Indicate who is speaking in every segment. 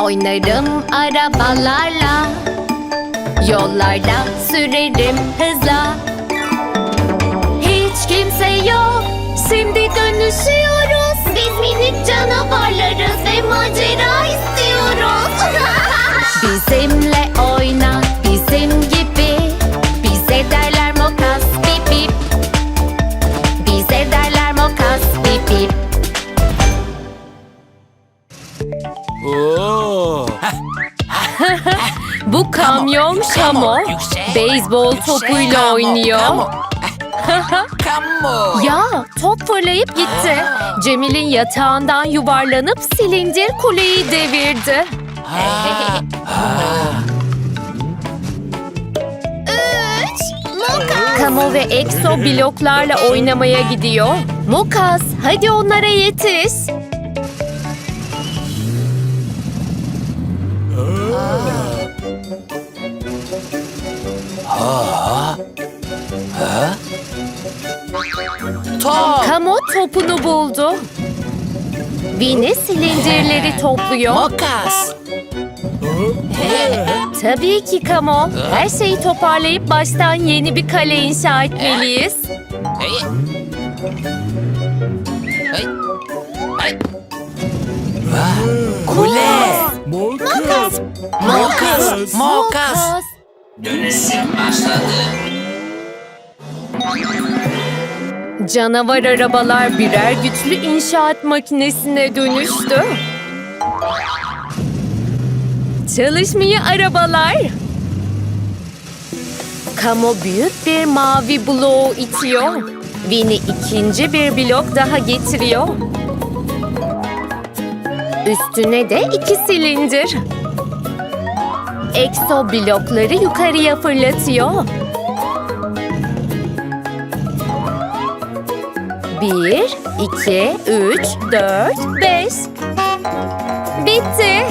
Speaker 1: Oynarım arabalarla. Yollarda sürerim hızla. Hiç kimse yok Şimdi dönüşüyoruz. Biz minik canavarlarız Ve macera Bu kamyon
Speaker 2: yüksek,
Speaker 1: beyzbol topuyla
Speaker 2: kamo,
Speaker 1: oynuyor.
Speaker 2: kamo.
Speaker 1: Ya top fırlayıp gitti. Cemil'in yatağından yuvarlanıp silindir kuleyi devirdi. Kamo ve Exo bloklarla oynamaya gidiyor. Mukas hadi onlara yetiş.
Speaker 2: Top.
Speaker 1: Kamo topunu buldu. Vini silindirleri topluyor.
Speaker 2: Makas.
Speaker 1: Tabii ki Kamo. Her şeyi toparlayıp baştan yeni bir kale inşa etmeliyiz.
Speaker 2: Hey. Hey. Hey. Kule.
Speaker 3: Mokas.
Speaker 2: Mokas. Mokas.
Speaker 1: Mokas.
Speaker 2: Dönüşüm başladı.
Speaker 1: Canavar arabalar birer güçlü inşaat makinesine dönüştü. Çalışmıyor arabalar. Kamo büyük bir mavi bloğu itiyor. Vini ikinci bir blok daha getiriyor. Üstüne de iki silindir. Exo blokları yukarıya fırlatıyor. Bir, iki, üç, dört, beş. Bitti.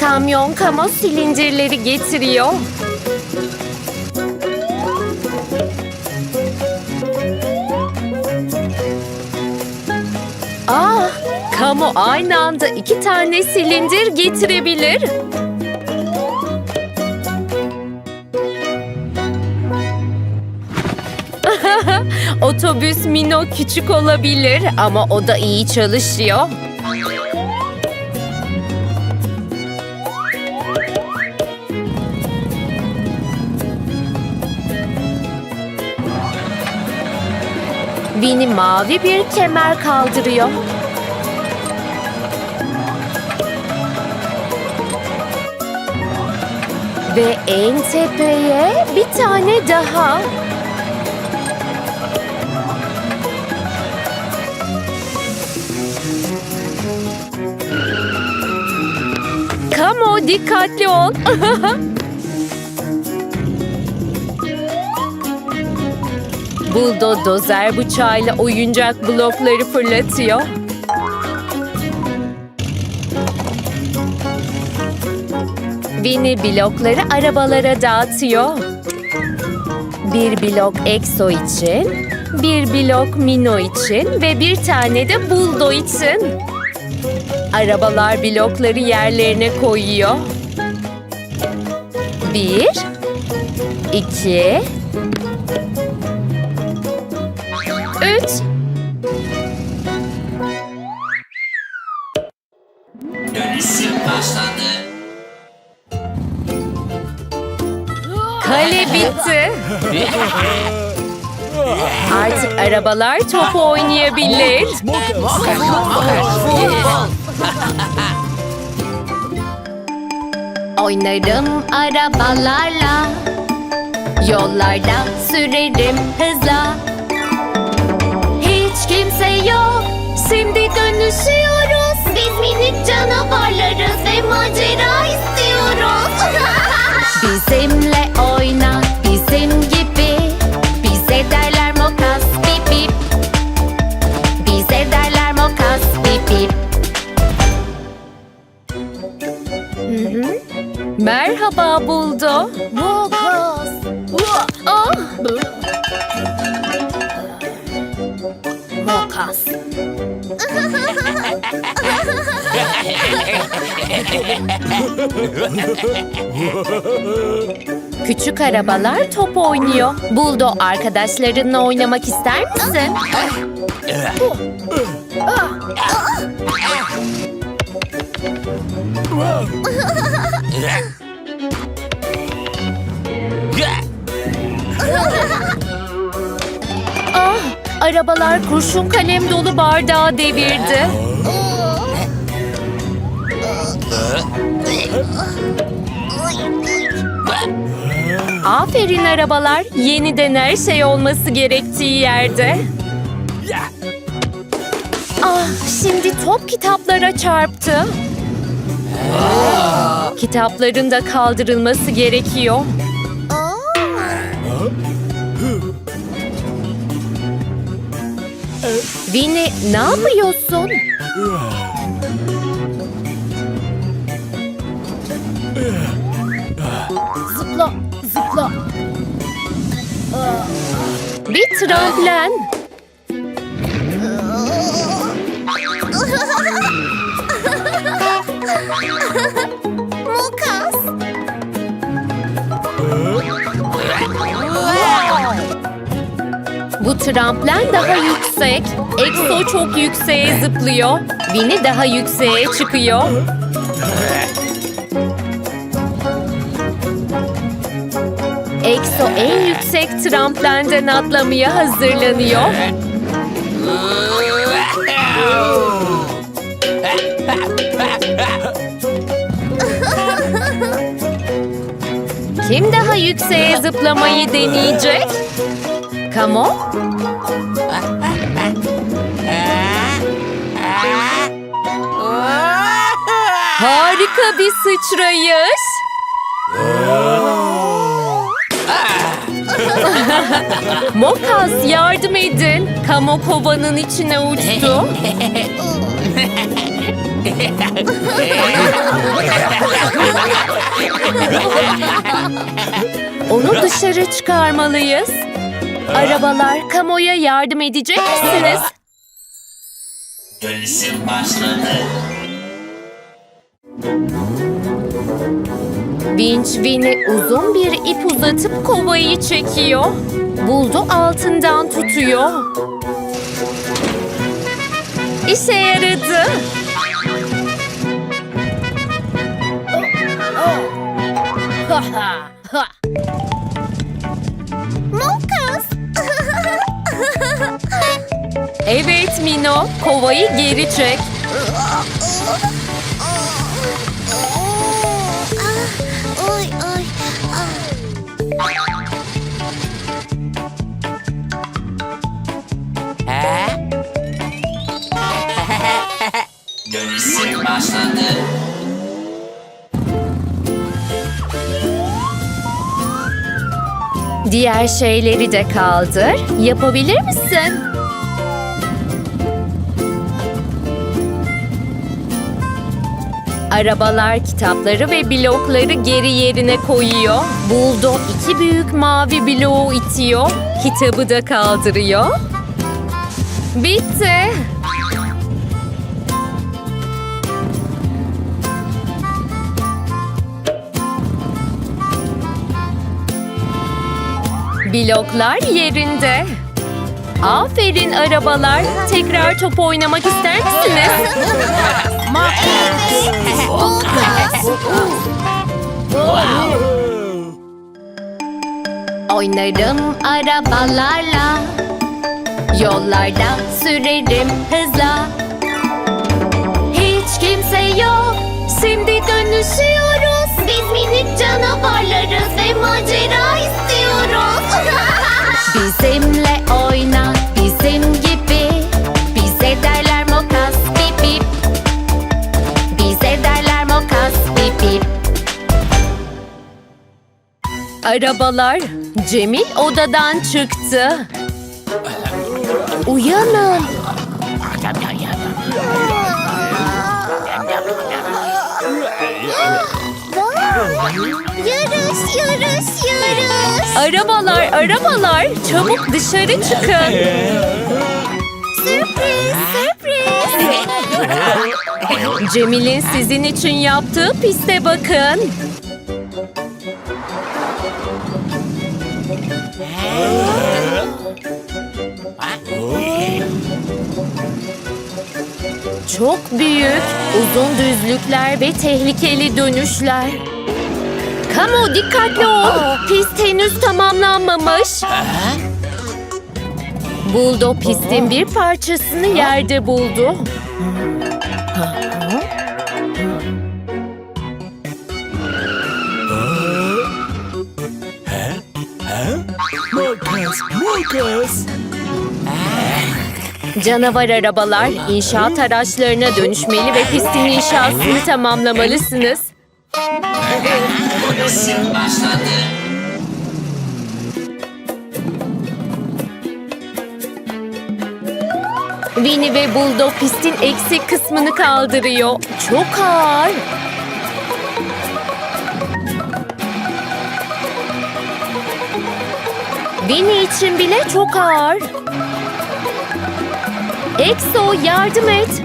Speaker 1: Kamyon kamo silindirleri getiriyor. Ah, kamo aynı anda iki tane silindir getirebilir. Otobüs Mino küçük olabilir ama o da iyi çalışıyor. Vini mavi bir kemer kaldırıyor. Ve en tepeye bir tane daha. Kamo dikkatli ol. Buldo dozer bıçağıyla oyuncak blokları fırlatıyor. Vini blokları arabalara dağıtıyor. Bir blok Exo için, bir blok Mino için ve bir tane de Buldo için. Arabalar blokları yerlerine koyuyor. Bir, iki, üç.
Speaker 2: Dönüşüm başladı.
Speaker 1: Kale bitti. Artık arabalar top oynayabilir. Oynarım arabalarla Yollarda sürerim hızla Hiç kimse yok Şimdi dönüşüyoruz Biz minik canavarlarız Ve macera istiyoruz Bizimle oyna Küçük arabalar top oynuyor. Buldo arkadaşlarınla oynamak ister misin? Ah, arabalar kurşun kalem dolu bardağı devirdi. Aferin arabalar. Yeniden her şey olması gerektiği yerde. Ah, şimdi top kitaplara çarptı. Kitapların da kaldırılması gerekiyor. Vini ne yapıyorsun? Zıpla. Bir tramplen.
Speaker 3: Mokas.
Speaker 1: Bu tramplen daha yüksek. Exo çok yükseğe zıplıyor. Vini daha yükseğe çıkıyor. Exo en yüksek tramplenden atlamaya hazırlanıyor. Kim daha yükseğe zıplamayı deneyecek? Kamo? Harika bir sıçrayış. Mokas yardım edin. Kamo kovanın içine uçtu. Onu dışarı çıkarmalıyız. Arabalar kamoya yardım edecek misiniz?
Speaker 2: Dönüşüm başladı.
Speaker 1: Vinç Vin'i uzun bir ip uzatıp kovayı çekiyor. Buldu altından tutuyor. İşe yaradı.
Speaker 3: Mokas.
Speaker 1: Evet Mino, kovayı geri çek. Diğer şeyleri de kaldır. Yapabilir misin? Arabalar kitapları ve blokları geri yerine koyuyor. Buldo iki büyük mavi bloğu itiyor. Kitabı da kaldırıyor. Bitti. Bloklar yerinde. Aferin arabalar. Tekrar top oynamak ister misiniz? Oynarım arabalarla. Yollarda sürerim hızla. Bizimle oyna bizim gibi. Bize derler mokas bip bip. Bize derler mokas bip bip. Arabalar Cemil odadan çıktı. Uyanın.
Speaker 3: Yarış, yarış, yarış.
Speaker 1: Arabalar, arabalar. Çabuk dışarı çıkın.
Speaker 3: Sürpriz, sürpriz.
Speaker 1: Cemil'in sizin için yaptığı piste bakın. Çok büyük, uzun düzlükler ve tehlikeli dönüşler. Kamu dikkatli ol. Pist henüz tamamlanmamış. Buldo pistin bir parçasını yerde buldu. Canavar arabalar inşaat araçlarına dönüşmeli ve pistin inşasını tamamlamalısınız.
Speaker 2: Dönüşüm başladı.
Speaker 1: Winnie ve Bulldog pistin eksik kısmını kaldırıyor. Çok ağır. Winnie için bile çok ağır. Exo yardım et.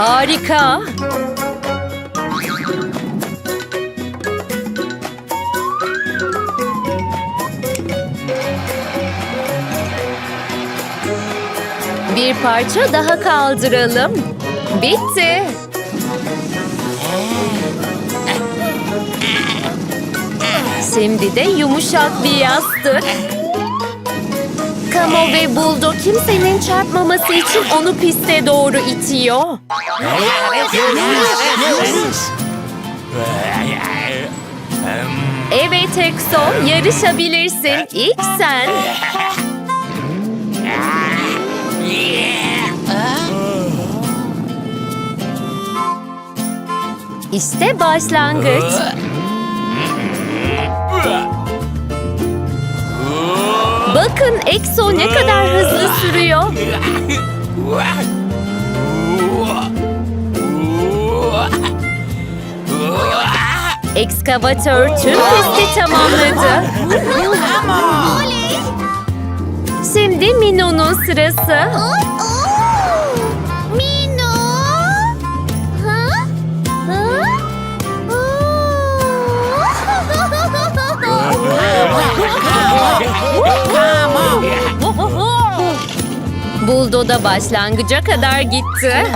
Speaker 1: Harika. Bir parça daha kaldıralım. Bitti. Şimdi de yumuşak bir yastık. Kamo ve Buldo kimsenin çarpmaması için onu piste doğru itiyor. Evet Exo, yarışabilirsin. İlk sen. İşte başlangıç. Bakın Exo ne kadar hızlı sürüyor. Ekskavatör tüm pisti tamamladı. Şimdi Mino'nun sırası. Buldo da başlangıca kadar gitti.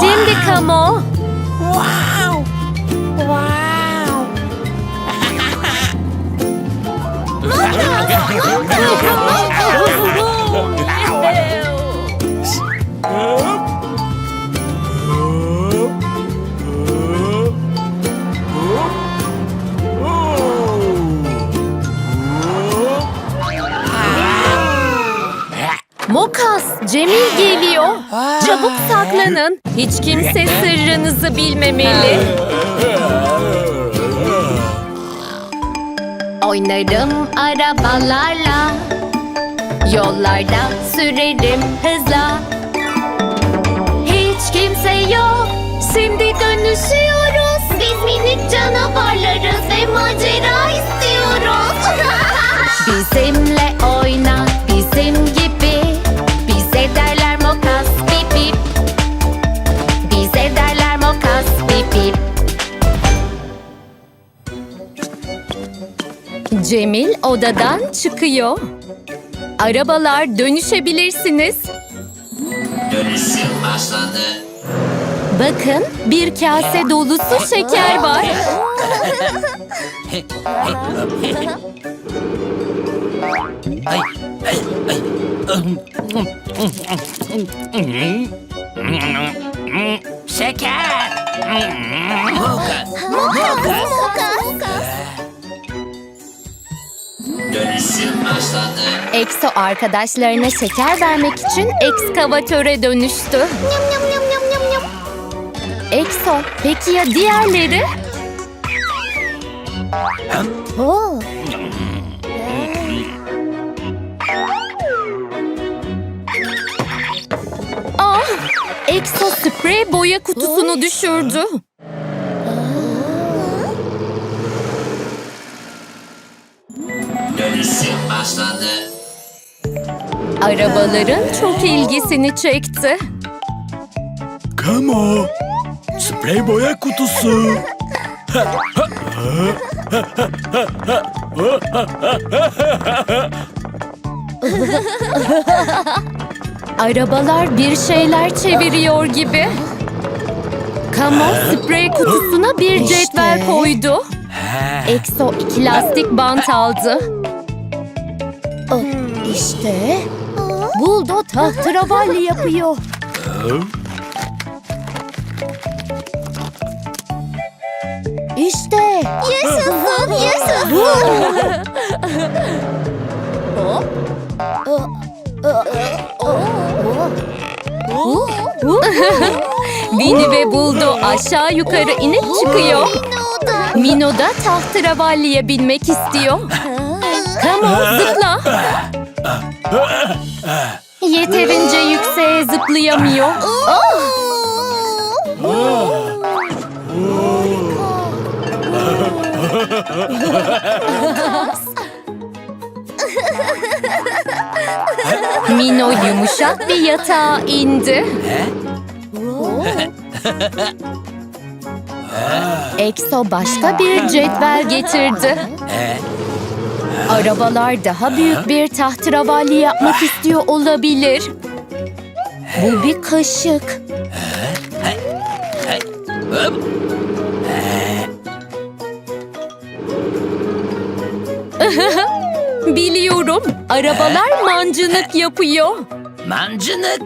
Speaker 1: Şimdi Kamo.
Speaker 4: Wow.
Speaker 1: Mokas, Cemil geliyor. Çabuk saklanın. Hiç kimse sırrınızı bilmemeli. Oynarım arabalarla. Yollarda sürerim hızla. Hiç kimse yok. Şimdi dönüşüyoruz. Biz minik canavarlarız odadan çıkıyor. Arabalar dönüşebilirsiniz.
Speaker 2: Dönüşüm başladı.
Speaker 1: Bakın bir kase dolusu şeker var.
Speaker 2: Şeker. Lucas.
Speaker 3: Mokas
Speaker 2: dönüşüm başladı.
Speaker 1: Exo arkadaşlarına şeker vermek için ekskavatöre dönüştü.
Speaker 3: Nyam nyam nyam nyam nyam nyam.
Speaker 1: Exo, peki ya diğerleri?
Speaker 3: Oo.
Speaker 1: Ah, Exo sprey boya kutusunu düşürdü.
Speaker 2: Dönüşüm başladı.
Speaker 1: Arabaların çok ilgisini çekti.
Speaker 4: Kamo. Sprey boya kutusu.
Speaker 1: Arabalar bir şeyler çeviriyor gibi. Kamo sprey kutusuna bir cetvel koydu. Exo iki lastik bant aldı.
Speaker 3: İşte Buldo tahterevalli yapıyor. İşte. Yaşasın, yaşasın.
Speaker 1: Winnie ve Buldo aşağı yukarı inip çıkıyor. Mino da tahterevalliye binmek istiyor. Kamo zıpla. Yeterince yükseğe zıplayamıyor. Mino yumuşak bir yatağa indi. Exo başka bir cetvel getirdi. Arabalar daha büyük bir tahterevalli yapmak istiyor olabilir. Bu bir kaşık. Biliyorum. Arabalar mancınık yapıyor.
Speaker 2: Mancınık.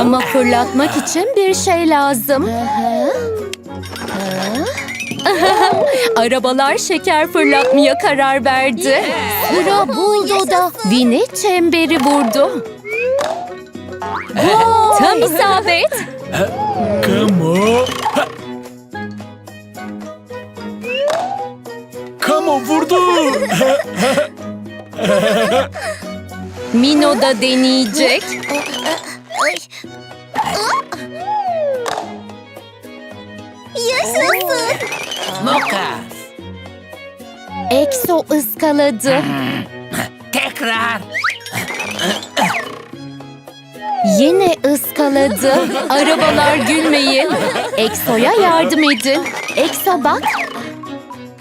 Speaker 1: Ama fırlatmak için bir şey lazım. Arabalar şeker fırlatmaya karar verdi. Sıra Buldo'da. Winnie çemberi vurdu. Tam isabet.
Speaker 4: Kamo. Kamo vurdu.
Speaker 1: Mino da deneyecek.
Speaker 3: Yaşasın.
Speaker 2: Mokas.
Speaker 1: Exo ıskaladı.
Speaker 2: Tekrar.
Speaker 1: Yine ıskaladı. Arabalar gülmeyin. Exo'ya yardım edin. Exo bak.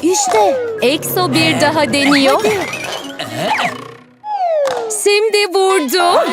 Speaker 1: İşte Exo bir daha deniyor. Şimdi vurdu.